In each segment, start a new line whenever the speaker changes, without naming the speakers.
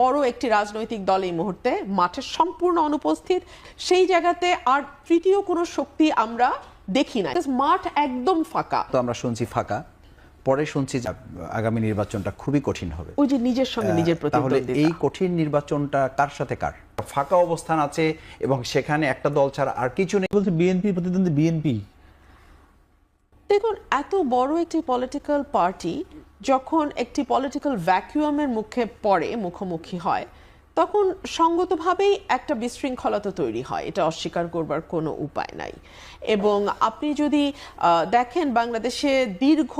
বড় একটি রাজনৈতিক দল এই মুহূর্তে মাঠের সম্পূর্ণ অনুপস্থিত। সেই জায়গাতে আর তৃতীয় কোনো শক্তি আমরা দেখি না। মাঠ একদম ফাঁকা।
তো আমরা শুনছি ফাঁকা পরে শুনছি যে আগামী নির্বাচনটা খুবই কঠিন হবে।
ওই যে নিজের সঙ্গে নিজের
তাহলে এই কঠিন নির্বাচনটা কার সাথে কার? ফাঁকা অবস্থান আছে এবং সেখানে একটা দল ছাড়া আর কিছু নেই।
বলছে বিএনপি প্রতিদ্বন্দ্বী বিএনপি।
দেখুন, এত বড় একটি পলিটিক্যাল পার্টি যখন একটি পলিটিক্যাল ভ্যাকুয়ামের মুখে পড়ে, মুখোমুখি হয়, তখন সঙ্গতভাবেই একটা বিশৃঙ্খলতা তৈরি হয়। এটা অস্বীকার করবার কোনো উপায় নাই। এবং আপনি যদি দেখেন বাংলাদেশে দীর্ঘ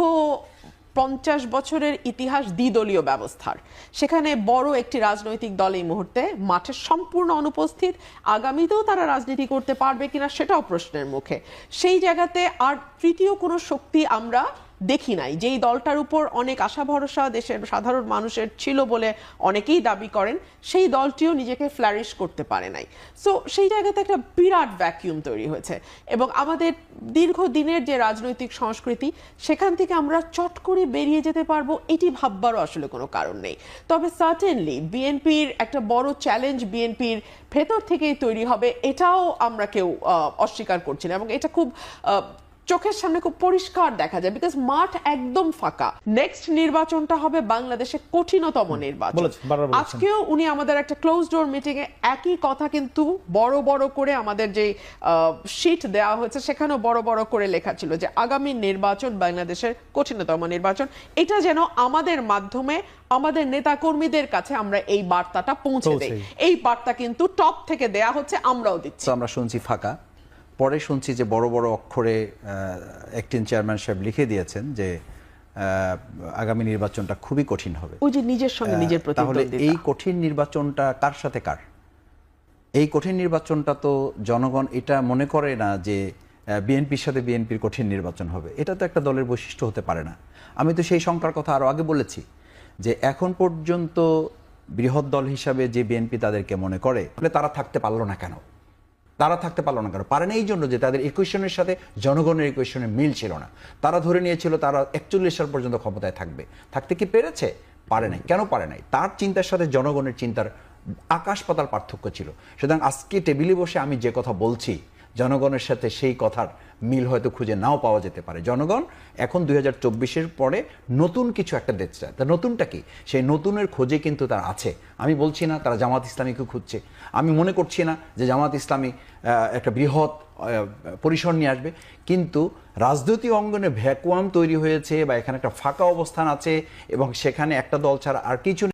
পঞ্চাশ বছরের ইতিহাস দ্বিদলীয় ব্যবস্থার। সেখানে বড় একটি রাজনৈতিক দল এই মুহূর্তে মাঠে সম্পূর্ণ অনুপস্থিত। আগামীতেও তারা রাজনীতি করতে পারবে কিনা সেটাও প্রশ্নের মুখে। সেই জায়গাতে আর তৃতীয় কোনো শক্তি আমরা দেখি নাই। যেই দলটার উপর অনেক আশা, ভরসা দেশের সাধারণ মানুষের ছিল বলে অনেকেই দাবি করেন, সেই দলটিও নিজেকে ফ্লারিশ করতে পারে নাই। সো সেই জায়গাতে একটা বিরাট ভ্যাকিউম তৈরি হয়েছে এবং আমাদের দীর্ঘদিনের যে রাজনৈতিক সংস্কৃতি, সেখান থেকে আমরা চট করে বেরিয়ে যেতে পারব, এটি ভাববারও আসলে কোনো কারণ নেই। তবে সার্টেনলি বিএনপির একটা বড় চ্যালেঞ্জ বিএনপির ভেতর থেকেই তৈরি হবে, এটাও আমরা কেউ অস্বীকার করছি না এবং এটা খুব চোখের সামনে খুব পরিষ্কার দেখা যায় বিকজ মাঠ একদম ফাঁকা। নেক্সট নির্বাচনটা হবে বাংলাদেশে কঠিনতম নির্বাচন। আজকেও উনি আমাদের একটা ক্লোজ ডোর মিটিং এ একই কথা কিন্তু বড় বড় করে আমাদের যে শিট দেওয়া হয়েছে সেখানেও বড় বড় করে লেখা ছিল যে আগামী নির্বাচন বাংলাদেশের কঠিনতম নির্বাচন। এটা যেন আমাদের মাধ্যমে আমাদের নেতা কর্মীদের কাছে আমরা এই বার্তাটা পৌঁছে দেই। এই বার্তা কিন্তু টপ থেকে দেয়া হচ্ছে আমরাও দিচ্ছি।
আমরা শুনছি ফাঁকা। পরে শুনছি যে বড় বড় অক্ষরে অ্যাক্টিং চেয়ারম্যান সাহেব লিখে দিয়েছেন যে আগামী নির্বাচনটা খুবই কঠিন হবে।
ওই যে নিজের সঙ্গে নিজের
তাহলে এই কঠিন নির্বাচনটা কার সাথে কার? এই কঠিন নির্বাচনটা তো জনগণ এটা মনে করে না যে বিএনপির সাথে বিএনপির কঠিন নির্বাচন হবে। এটা তো একটা দলের বৈশিষ্ট্য হতে পারে না। আমি তো সেই সংখ্যার কথা আরও আগে বলেছি যে এখন পর্যন্ত বৃহৎ দল হিসাবে যে বিএনপি তাদেরকে মনে করে তাহলে তারা থাকতে পারল না কেন? তারা থাকতে পারল না কেন? পারে না এই জন্য যে তাদের ইকুয়েশনের সাথে জনগণের ইকুয়েশনের মিল ছিল না। তারা ধরে নিয়েছিল তারা একচল্লিশ সাল পর্যন্ত ক্ষমতায় থাকবে। থাকতে কি পেরেছে? পারে নাই। কেন পারে নাই? তার চিন্তার সাথে জনগণের চিন্তার আকাশ পাতাল পার্থক্য ছিল। সুতরাং আজকে টেবিলে বসে আমি যে কথা বলছি জনগণের সাথে সেই কথার মিল হয়তো খুঁজে নাও পাওয়া যেতে পারে। জনগণ, এখন দুই হাজার পরে নতুন কিছু একটা দেখতে চায় তা নতুনটা কি? সেই নতুনের খোঁজে কিন্তু তার আছে। আমি বলছি না তারা জামাত ইসলামীকে খুঁজছে। আমি মনে করছি না যে জামাত ইসলামী একটা বৃহৎ পরিসর নিয়ে আসবে। কিন্তু রাজনৈতিক অঙ্গনে ভ্যাকুয়াম তৈরি হয়েছে বা এখানে একটা ফাঁকা অবস্থান আছে এবং সেখানে একটা দল ছাড়া আর কিছু।